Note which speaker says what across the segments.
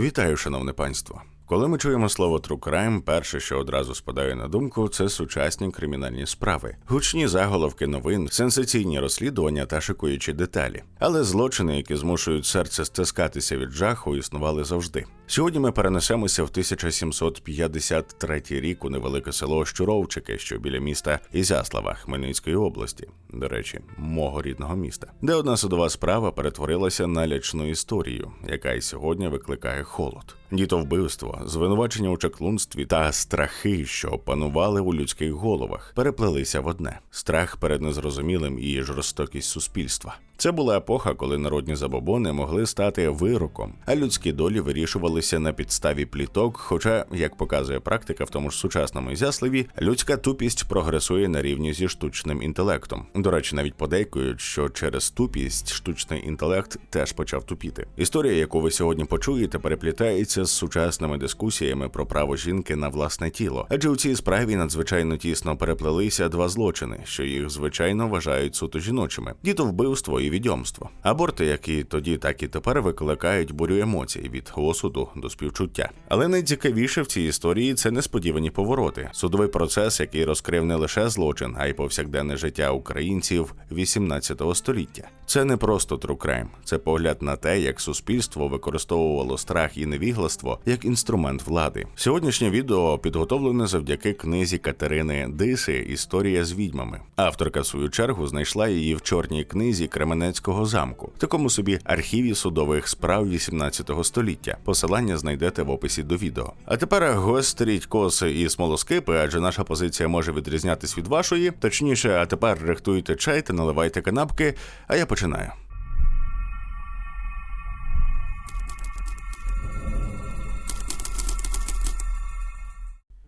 Speaker 1: Вітаю, шановне панство. Коли ми чуємо слово «true crime», перше, що одразу спадає на думку, це сучасні кримінальні справи, гучні заголовки новин, сенсаційні розслідування та шокуючі деталі. Але злочини, які змушують серце стискатися від жаху, існували завжди. Сьогодні ми перенесемося в 1753 рік у невелике село Щуровчики, що біля міста Ізяслава Хмельницької області, до речі, мого рідного міста, де одна судова справа перетворилася на лячну історію, яка й сьогодні викликає холод. Дітовбивство, звинувачення у чаклунстві та страхи, що панували у людських головах, переплелися в одне: страх перед незрозумілим і жорстокість суспільства. Це була епоха, коли народні забобони могли стати вироком, а людські долі вирішувалися на підставі пліток. Хоча, як показує практика в тому ж сучасному Ізяславі, людська тупість прогресує на рівні зі штучним інтелектом. До речі, навіть подейкують, що через тупість штучний інтелект теж почав тупіти. Історія, яку ви сьогодні почуєте, переплітається з сучасними дискусіями про право жінки на власне тіло, адже у цій справі надзвичайно тісно переплелися два злочини, що їх звичайно вважають суто жіночими: дітовбивство і відьомство. Аборти, які тоді, так і тепер викликають бурю емоцій від осуду до співчуття. Але найцікавіше в цій історії це несподівані повороти. Судовий процес, який розкрив не лише злочин, а й повсякденне життя українців 18 століття. Це не просто crime, це погляд на те, як суспільство використовувало страх і невігластво як інструмент влади. Сьогоднішнє відео підготовлене завдяки книзі Катерини Диси Історія з відьмами. Авторка в свою чергу знайшла її в чорній книзі Кременецького замку, в такому собі архіві судових справ 18 століття. Посилання знайдете в описі до відео. А тепер гостріть коси і смолоскипи, адже наша позиція може відрізнятись від вашої. Точніше, а тепер рихтуйте чай та наливайте канапки. А я починаю.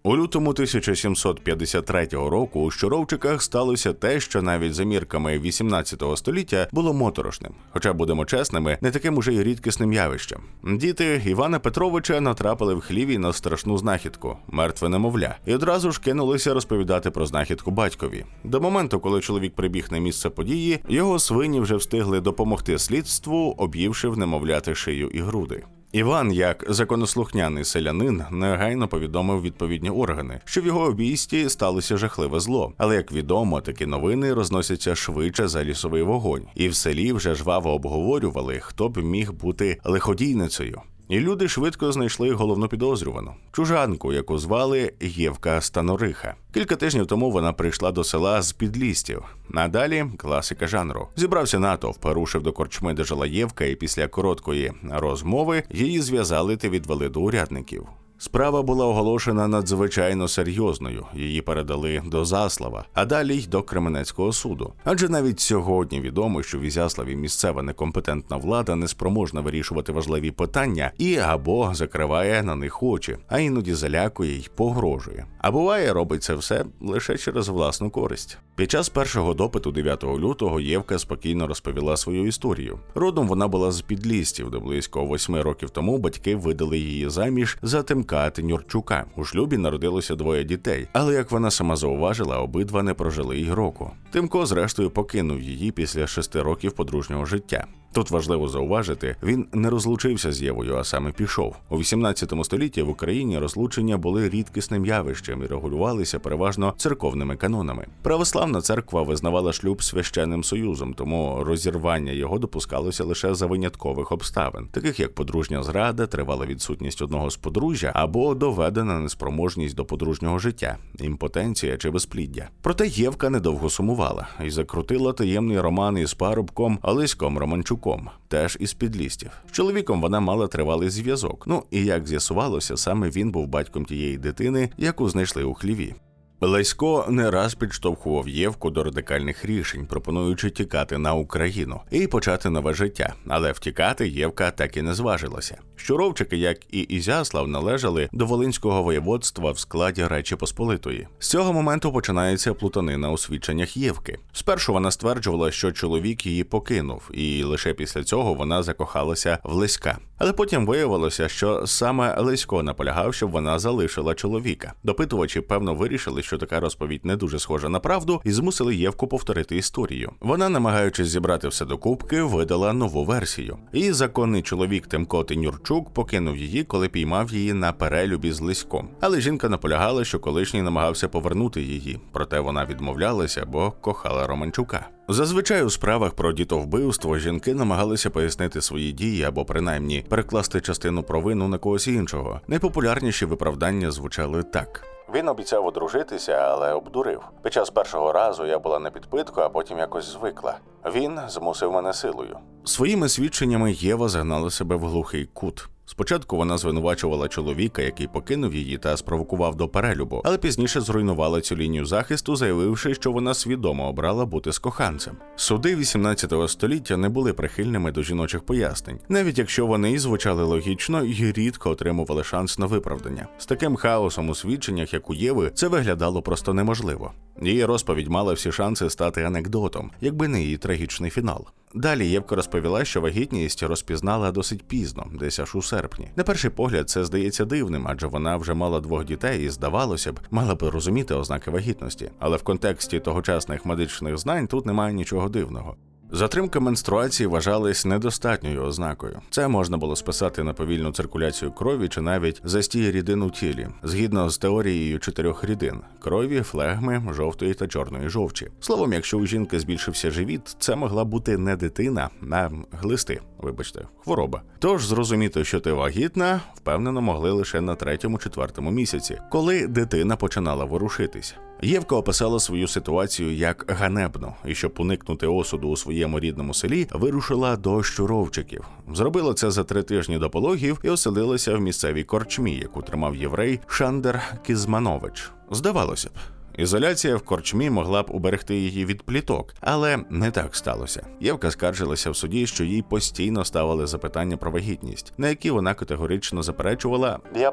Speaker 1: У лютому 1753 року у Щуровчиках сталося те, що навіть за мірками 18 століття було моторошним. Хоча, будемо чесними, не таким уже й рідкісним явищем. Діти Івана Петровича натрапили в хліві на страшну знахідку мертве немовля, і одразу ж кинулися розповідати про знахідку батькові. До моменту, коли чоловік прибіг на місце події, його свині вже встигли допомогти слідству, об'ївши в немовляти шию і груди. Іван, як законослухняний селянин, негайно повідомив відповідні органи, що в його обійсті сталося жахливе зло. Але як відомо, такі новини розносяться швидше за лісовий вогонь, і в селі вже жваво обговорювали, хто б міг бути лиходійницею. І люди швидко знайшли головну підозрювану чужанку, яку звали Євка Станориха. Кілька тижнів тому вона прийшла до села з підлістів. Надалі класика жанру. Зібрався натовп, рушив до корчми, де жила Євка, і після короткої розмови її зв'язали та відвели до урядників. Справа була оголошена надзвичайно серйозною. Її передали до Заслава, а далі й до Кременецького суду. Адже навіть сьогодні відомо, що в Ізяславі місцева некомпетентна влада не спроможна вирішувати важливі питання і або закриває на них очі, а іноді залякує й погрожує. А буває, робить це все лише через власну користь. Під час першого допиту 9 лютого Євка спокійно розповіла свою історію. Родом вона була з підлістів, де близько восьми років тому батьки видали її заміж за Тимка Тенюрчука. У шлюбі народилося двоє дітей, але як вона сама зауважила, обидва не прожили й року. Тимко, зрештою, покинув її після шести років подружнього життя. Тут важливо зауважити, він не розлучився з Євою, а саме пішов. У 18 столітті в Україні розлучення були рідкісним явищем і регулювалися переважно церковними канонами. Православна церква визнавала шлюб священним союзом, тому розірвання його допускалося лише за виняткових обставин, таких як подружня зрада, тривала відсутність одного з подружжя або доведена неспроможність до подружнього життя, імпотенція чи безпліддя. Проте Євка недовго сумувала і закрутила таємний роман із парубком Олеськом Романчуком. Теж із підлістів. З чоловіком вона мала тривалий зв'язок. Ну і як з'ясувалося, саме він був батьком тієї дитини, яку знайшли у хліві. Лесько не раз підштовхував Євку до радикальних рішень, пропонуючи тікати на Україну і почати нове життя. Але втікати Євка так і не зважилася. Щуровчики, як і Ізяслав, належали до Волинського воєводства в складі Речі Посполитої. З цього моменту починається плутанина у свідченнях Євки. Спершу вона стверджувала, що чоловік її покинув, і лише після цього вона закохалася в Леська. Але потім виявилося, що саме Лесько наполягав, щоб вона залишила чоловіка. Допитувачі певно вирішили, що така розповідь не дуже схожа на правду, і змусили Євку повторити історію. Вона, намагаючись зібрати все докупки, видала нову версію. Її законний чоловік Тимко Тенюрчук покинув її, коли піймав її на перелюбі з Лиськом. Але жінка наполягала, що колишній намагався повернути її, проте вона відмовлялася, бо кохала Романчука. Зазвичай у справах про дітовбивство жінки намагалися пояснити свої дії або принаймні перекласти частину провину на когось іншого. Найпопулярніші виправдання звучали так. Він обіцяв одружитися, але обдурив. Під час першого разу я була на підпитку, а потім якось звикла. Він змусив мене силою. Своїми свідченнями Єва загнала себе в глухий кут. Спочатку вона звинувачувала чоловіка, який покинув її та спровокував до перелюбу, але пізніше зруйнувала цю лінію захисту, заявивши, що вона свідомо обрала бути з коханцем. Суди 18 століття не були прихильними до жіночих пояснень, навіть якщо вони і звучали логічно і рідко отримували шанс на виправдання. З таким хаосом у свідченнях, як у Єви, це виглядало просто неможливо. Її розповідь мала всі шанси стати анекдотом, якби не її трагічний фінал. Далі Євка розповіла, що вагітність розпізнала досить пізно, десь аж у серпні. На перший погляд, це здається дивним, адже вона вже мала двох дітей і, здавалося б, мала би розуміти ознаки вагітності. Але в контексті тогочасних медичних знань тут немає нічого дивного. Затримка менструації вважалась недостатньою ознакою. Це можна було списати на повільну циркуляцію крові чи навіть застій рідин у тілі, згідно з теорією чотирьох рідин: крові, флегми, жовтої та чорної жовчі. Словом, якщо у жінки збільшився живіт, це могла бути не дитина, а глисти, вибачте, хвороба. Тож зрозуміти, що ти вагітна, впевнено могли лише на третьому-четвертому місяці, коли дитина починала ворушитись. Євка описала свою ситуацію як ганебну, і щоб уникнути осуду у своєму рідному селі, вирушила до щуровчиків. Зробила це за три тижні до пологів і оселилася в місцевій корчмі, яку тримав єврей Шандер Кізманович. Здавалося б. Ізоляція в корчмі могла б уберегти її від пліток, але не так сталося. Євка скаржилася в суді, що їй постійно ставили запитання про вагітність, на які вона категорично заперечувала. Я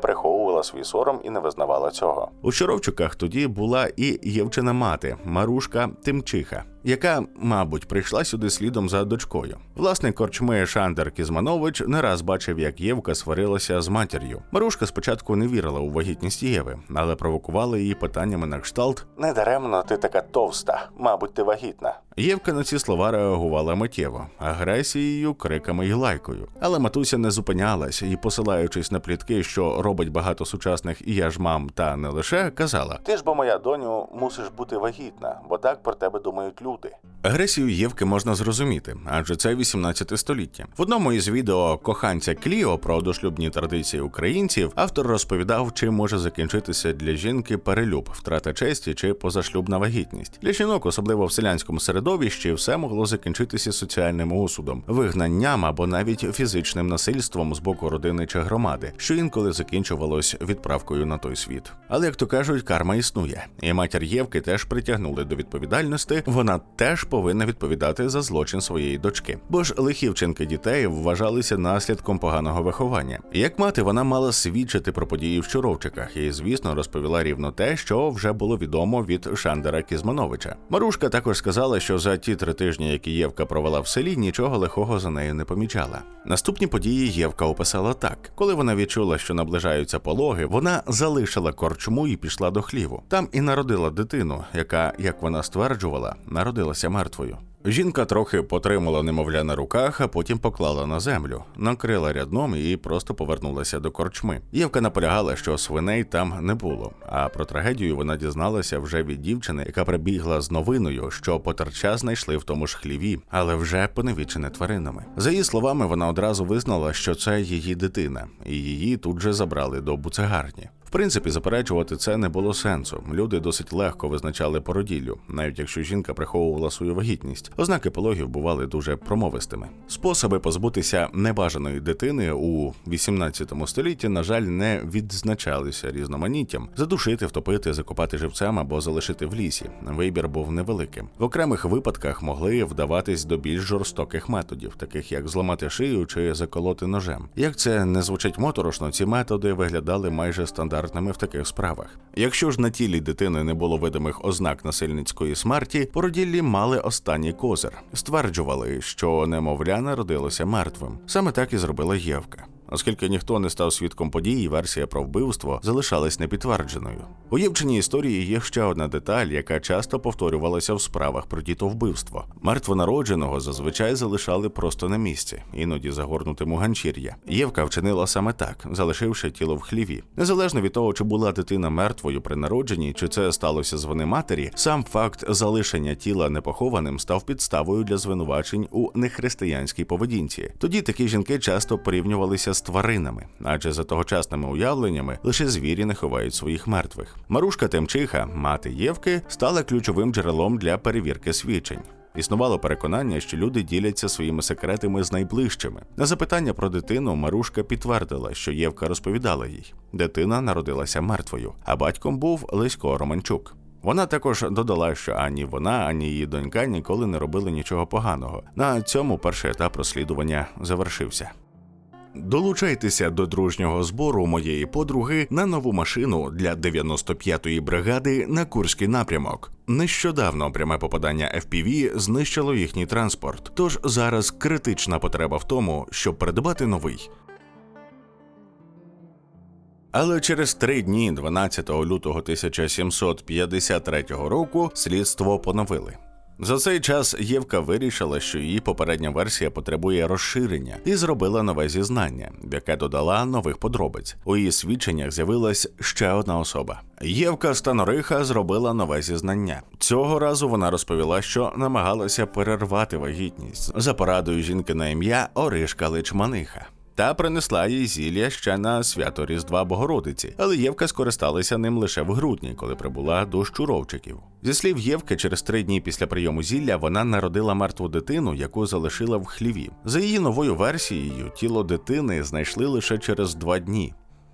Speaker 1: приховувала свій сором і не визнавала цього. У Щоровчуках тоді була і Євчина мати Марушка Тимчиха. Яка, мабуть, прийшла сюди слідом за дочкою. Власник корчми Шандер Кізманович не раз бачив, як Євка сварилася з матір'ю. Марушка спочатку не вірила у вагітність Єви, але провокувала її питаннями на кшталт Недаремно ти така товста, мабуть, ти вагітна. Євка на ці слова реагувала миттєво, агресією, криками й лайкою. Але матуся не зупинялась і, посилаючись на плітки, що робить багато сучасних і я ж мам, та не лише казала: Ти ж бо моя доню мусиш бути вагітна, бо так про тебе думають люди. Агресію Євки можна зрозуміти, адже це 18 століття. В одному із відео коханця Кліо про дошлюбні традиції українців автор розповідав, чим може закінчитися для жінки перелюб, втрата честі чи позашлюбна вагітність. Для жінок, особливо в селянському середовищі, все могло закінчитися соціальним осудом, вигнанням або навіть фізичним насильством з боку родини чи громади, що інколи закінчувалось відправкою на той світ. Але як то кажуть, карма існує, і матір Євки теж притягнули до відповідальності. Вона теж повинна відповідати за злочин своєї дочки, бо ж лихі вчинки дітей вважалися наслідком поганого виховання. Як мати, вона мала свідчити про події в Чуровчиках і, звісно, розповіла рівно те, що вже було відомо від Шандера Кізмановича. Марушка також сказала, що за ті три тижні, які Євка провела в селі, нічого лихого за нею не помічала. Наступні події Євка описала так: коли вона відчула, що наближаються пологи, вона залишила корчму і пішла до хліву. Там і народила дитину, яка, як вона стверджувала, народилася мертвою. Жінка трохи потримала немовля на руках, а потім поклала на землю, накрила рядном і просто повернулася до корчми. Євка наполягала, що свиней там не було. А про трагедію вона дізналася вже від дівчини, яка прибігла з новиною, що потерча знайшли в тому ж хліві, але вже поневічене тваринами. За її словами, вона одразу визнала, що це її дитина, і її тут же забрали до буцегарні. В принципі, заперечувати це не було сенсу. Люди досить легко визначали породіллю, навіть якщо жінка приховувала свою вагітність. Ознаки пологів бували дуже промовистими. Способи позбутися небажаної дитини у 18 столітті, на жаль, не відзначалися різноманіттям: задушити, втопити, закопати живцем або залишити в лісі. Вибір був невеликим. В окремих випадках могли вдаватись до більш жорстоких методів, таких як зламати шию чи заколоти ножем. Як це не звучить моторошно, ці методи виглядали майже стандартними в таких справах. Якщо ж на тілі дитини не було видимих ознак насильницької смерті, породіллі мали останній козир. Стверджували, що немовля народилося мертвим. Саме так і зробила Євка. Оскільки ніхто не став свідком події, версія про вбивство залишалась непідтвердженою. У Євчиній історії є ще одна деталь, яка часто повторювалася в справах про дітовбивство. Мертвонародженого зазвичай залишали просто на місці, іноді загорнутим у ганчір'я. Євка вчинила саме так, залишивши тіло в хліві. Незалежно від того, чи була дитина мертвою при народженні, чи це сталося з вини матері, сам факт залишення тіла непохованим став підставою для звинувачень у нехристиянській поведінці. Тоді такі жінки часто порівнювалися з тваринами, адже за тогочасними уявленнями лише звірі не ховають своїх мертвих. Марушка Темчиха, мати Євки, стала ключовим джерелом для перевірки свідчень. Існувало переконання, що люди діляться своїми секретами з найближчими. На запитання про дитину Марушка підтвердила, що Євка розповідала їй. Дитина народилася мертвою, а батьком був Лесько Романчук. Вона також додала, що ані вона, ані її донька ніколи не робили нічого поганого. На цьому перший етап розслідування завершився. Долучайтеся до дружнього збору моєї подруги на нову машину для 95-ї бригади на Курський напрямок. Нещодавно пряме попадання FPV знищило їхній транспорт, тож зараз критична потреба в тому, щоб придбати новий. Але через три дні, 12 лютого 1753 року, слідство поновили. За цей час Євка вирішила, що її попередня версія потребує розширення, і зробила нове зізнання, яке додала нових подробиць. У її свідченнях з'явилась ще одна особа. Євка Станориха зробила нове зізнання. Цього разу вона розповіла, що намагалася перервати вагітність за порадою жінки на ім'я Оришка Личманиха. Та принесла їй зілля ще на свято Різдва Богородиці, але Євка скористалася ним лише в грудні, коли прибула до щуровчиків. Зі слів Євки, через три дні після прийому зілля вона народила мертву дитину, яку залишила в хліві. За її новою версією, тіло дитини знайшли лише через два дні.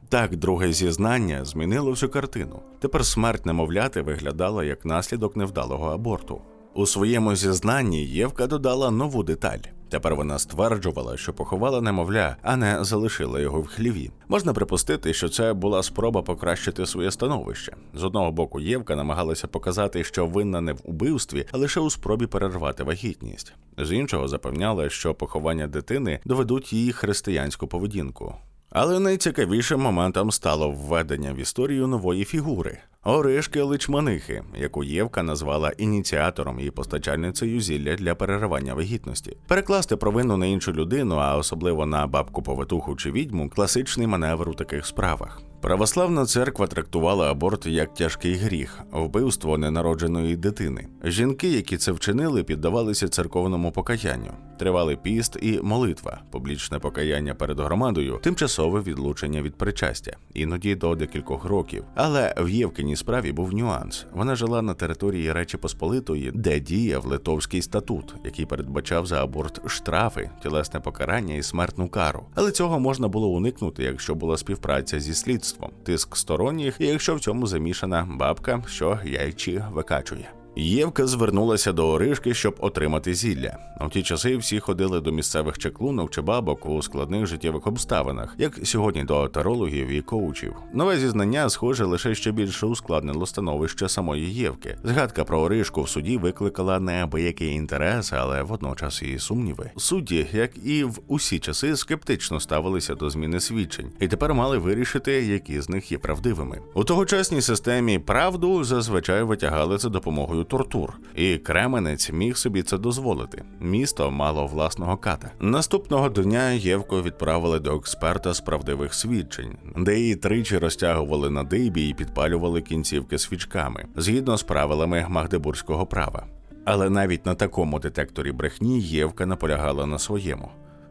Speaker 1: Так, друге зізнання змінило всю картину. Тепер смерть немовляти виглядала як наслідок невдалого аборту. У своєму зізнанні Євка додала нову деталь. Тепер вона стверджувала, що поховала немовля, а не залишила його в хліві. Можна припустити, що це була спроба покращити своє становище. З одного боку, Євка намагалася показати, що винна не в убивстві, а лише у спробі перервати вагітність. З іншого запевняла, що поховання дитини доведуть її християнську поведінку. Але найцікавішим моментом стало введення в історію нової фігури Оришки Личманихи, яку Євка назвала ініціатором і постачальницею зілля для переривання вагітності. Перекласти провину на іншу людину, а особливо на бабку повитуху чи відьму, класичний маневр у таких справах. Православна церква трактувала аборт як тяжкий гріх, вбивство ненародженої дитини. Жінки, які це вчинили, піддавалися церковному покаянню. Тривалий піст і молитва, публічне покаяння перед громадою, тимчасове відлучення від причастя, іноді до декількох років. Але в Євкиній справі був нюанс. Вона жила на території Речі Посполитої, де діяв литовський статут, який передбачав за аборт штрафи, тілесне покарання і смертну кару. Але цього можна було уникнути, якщо була співпраця зі слідством, тиск сторонніх, і якщо в цьому замішана бабка, що яйчі викачує. Євка звернулася до Оришки, щоб отримати зілля. У ті часи всі ходили до місцевих чеклунок чи бабок у складних життєвих обставинах, як сьогодні до тарологів і коучів. Нове зізнання, схоже, лише ще більше ускладнило становище самої Євки. Згадка про Оришку в суді викликала неабиякий інтерес, але водночас і сумніви. Судді, як і в усі часи, скептично ставилися до зміни свідчень, і тепер мали вирішити, які з них є правдивими. У тогочасній системі правду зазвичай витягали за допомогою тортур, і Кременець міг собі це дозволити. Місто мало власного ката. Наступного дня Євку відправили до експерта з правдивих свідчень, де її тричі розтягували на дибі і підпалювали кінцівки свічками згідно з правилами магдебурзького права. Але навіть на такому детекторі брехні Євка наполягала на своєму.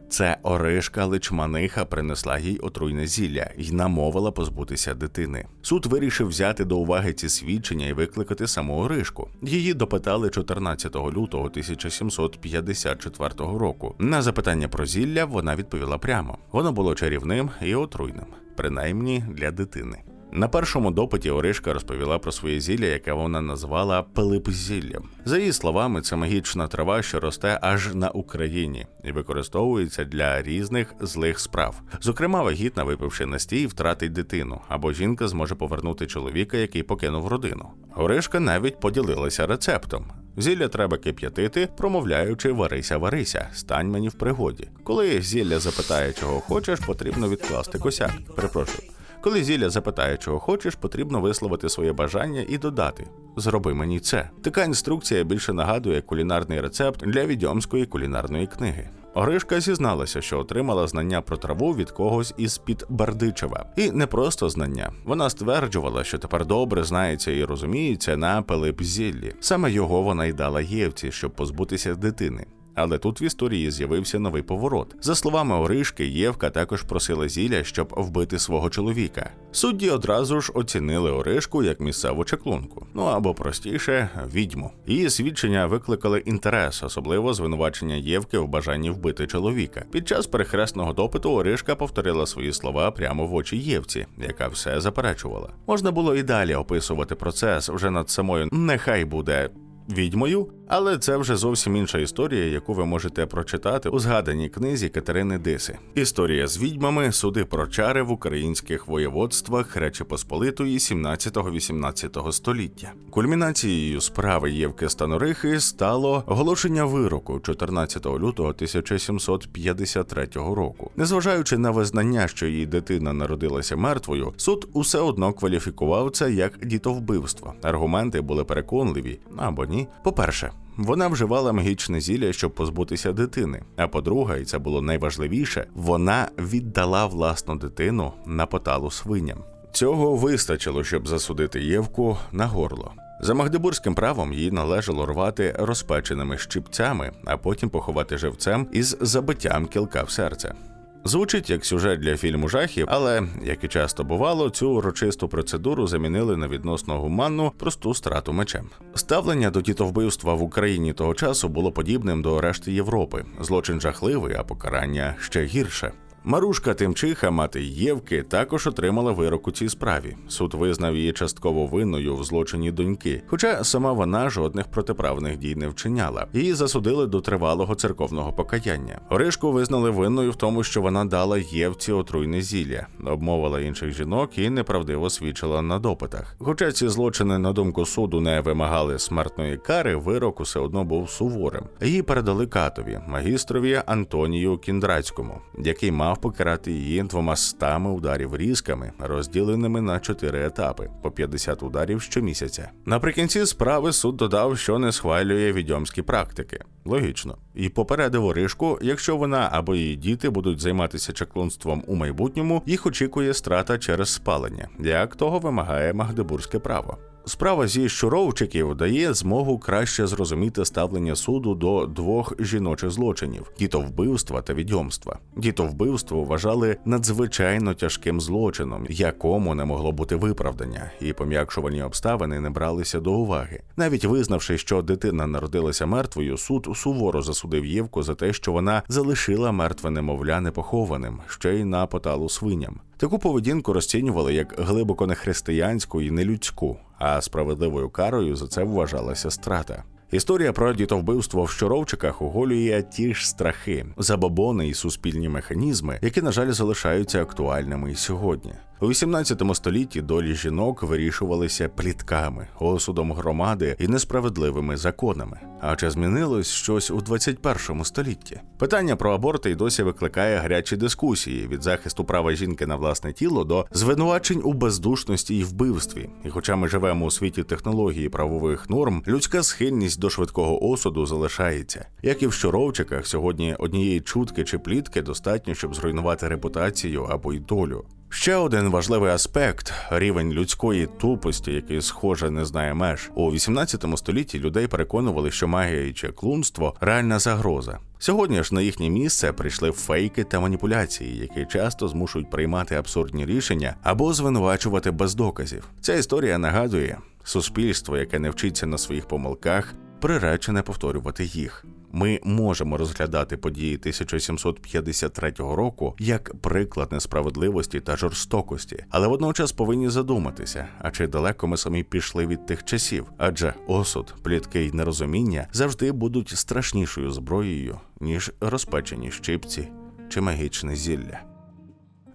Speaker 1: Це Оришка Личманиха принесла їй отруйне зілля і намовила позбутися дитини. Суд вирішив взяти до уваги ці свідчення і викликати саму Оришку. Її допитали 14 лютого 1754 року. На запитання про зілля вона відповіла прямо: воно було чарівним і отруйним, принаймні для дитини. На першому допиті Оришка розповіла про своє зілля, яке вона назвала пилипзіллям. За її словами, це магічна трава, що росте аж на Україні і використовується для різних злих справ. Зокрема, вагітна, випивши настій, втратить дитину, або жінка зможе повернути чоловіка, який покинув родину. Оришка навіть поділилася рецептом. Зілля треба кип'ятити, промовляючи Варися, Варися, стань мені в пригоді. Коли зілля запитає, чого хочеш, потрібно відкласти косяк. Перепрошую. Коли зілля запитає, чого хочеш, потрібно висловити своє бажання і додати Зроби мені це. Така інструкція більше нагадує кулінарний рецепт для відьомської кулінарної книги. Оришка зізналася, що отримала знання про траву від когось із під Бердичева. І не просто знання. Вона стверджувала, що тепер добре знається і розуміється на Пилип-зіллі. Саме його вона й дала Євці, щоб позбутися дитини. Але тут в історії з'явився новий поворот. За словами Оришки, Євка також просила зілля, щоб вбити свого чоловіка. Судді одразу ж оцінили Оришку як місцеву чеклунку, ну або простіше відьму. Її свідчення викликали інтерес, особливо звинувачення Євки в бажанні вбити чоловіка. Під час перехресного допиту Оришка повторила свої слова прямо в очі Євці, яка все заперечувала. Можна було і далі описувати процес вже над самою нехай буде відьмою, але це вже зовсім інша історія, яку ви можете прочитати у згаданій книзі Катерини Диси. Історія з відьмами, суди про чари в українських воєводствах Речі Посполитої 17-18 століття. Кульмінацією справи Євки Станорихи стало оголошення вироку 14 лютого 1753 року. Незважаючи на визнання, що її дитина народилася мертвою, суд усе одно кваліфікував це як дітовбивство. Аргументи були переконливі або ні. По-перше, вона вживала магічне зілля, щоб позбутися дитини. А по-друге, і це було найважливіше, вона віддала власну дитину на поталу свиням. Цього вистачило, щоб засудити Євку на горло. За магдебурзьким правом їй належало рвати розпеченими щипцями, а потім поховати живцем із забиттям кілка в серце. Звучить як сюжет для фільму жахів, але як і часто бувало, цю урочисту процедуру замінили на відносно гуманну просту страту мечем. Ставлення до дітовбивства в Україні того часу було подібним до решти Європи. Злочин жахливий, а покарання ще гірше. Марушка Тимчиха, мати Євки, також отримала вирок у цій справі. Суд визнав її частково винною в злочині доньки, хоча сама вона жодних протиправних дій не вчиняла. Її засудили до тривалого церковного покаяння. Оришку визнали винною в тому, що вона дала Євці отруйне зілля, обмовила інших жінок і неправдиво свідчила на допитах. Хоча ці злочини, на думку суду, не вимагали смертної кари, вирок усе одно був суворим. Її передали катові, магістрові Антонію Кіндрацькому, який мав покарати її двома стами ударів різками, розділеними на чотири етапи по 50 ударів щомісяця. Наприкінці справи суд додав, що не схвалює відьомські практики. Логічно, і попередив Оришку, якщо вона або її діти будуть займатися чаклунством у майбутньому, їх очікує страта через спалення, як того вимагає магдебурзьке право. Справа зі щуровчиків дає змогу краще зрозуміти ставлення суду до двох жіночих злочинів дітовбивства та відьомства. Дітовбивство вважали надзвичайно тяжким злочином, якому не могло бути виправдання, і пом'якшувані обставини не бралися до уваги. Навіть визнавши, що дитина народилася мертвою, суд суворо засудив Євку за те, що вона залишила мертве немовля непохованим, ще й на поталу свиням. Таку поведінку розцінювали як глибоко нехристиянську і нелюдську, а справедливою карою за це вважалася страта. Історія про дітовбивство в щоровчиках оголює ті ж страхи, забобони і суспільні механізми, які, на жаль, залишаються актуальними і сьогодні. У 18 столітті долі жінок вирішувалися плітками, осудом громади і несправедливими законами. А чи змінилось щось у 21 столітті? Питання про аборти й досі викликає гарячі дискусії від захисту права жінки на власне тіло до звинувачень у бездушності і вбивстві. І хоча ми живемо у світі технології правових норм, людська схильність до швидкого осуду залишається. Як і в щоровчиках, сьогодні однієї чутки чи плітки достатньо, щоб зруйнувати репутацію або й долю. Ще один важливий аспект рівень людської тупості, який схоже не знає меж у 18 столітті. Людей переконували, що магія і чеклунство реальна загроза. Сьогодні ж на їхнє місце прийшли фейки та маніпуляції, які часто змушують приймати абсурдні рішення або звинувачувати без доказів. Ця історія нагадує суспільство, яке не вчиться на своїх помилках, приречене повторювати їх. Ми можемо розглядати події 1753 року як приклад несправедливості та жорстокості, але водночас повинні задуматися, а чи далеко ми самі пішли від тих часів? Адже осуд, плітки й нерозуміння завжди будуть страшнішою зброєю ніж розпечені щипці чи магічне зілля.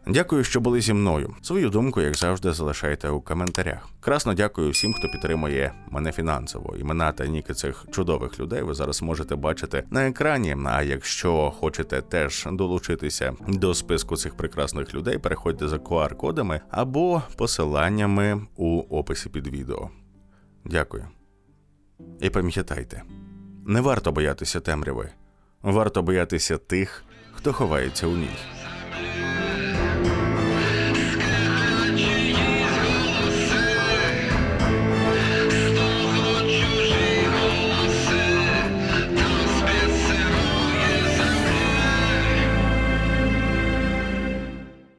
Speaker 1: Дякую, що були зі мною. Свою думку, як завжди, залишайте у коментарях. Красно дякую всім, хто підтримує мене фінансово. Імена та ніки цих чудових людей ви зараз можете бачити на екрані. А якщо хочете теж долучитися до списку цих прекрасних людей, переходьте за QR-кодами або посиланнями у описі під відео. Дякую. І пам'ятайте, не варто боятися темряви, варто боятися тих, хто ховається у ній.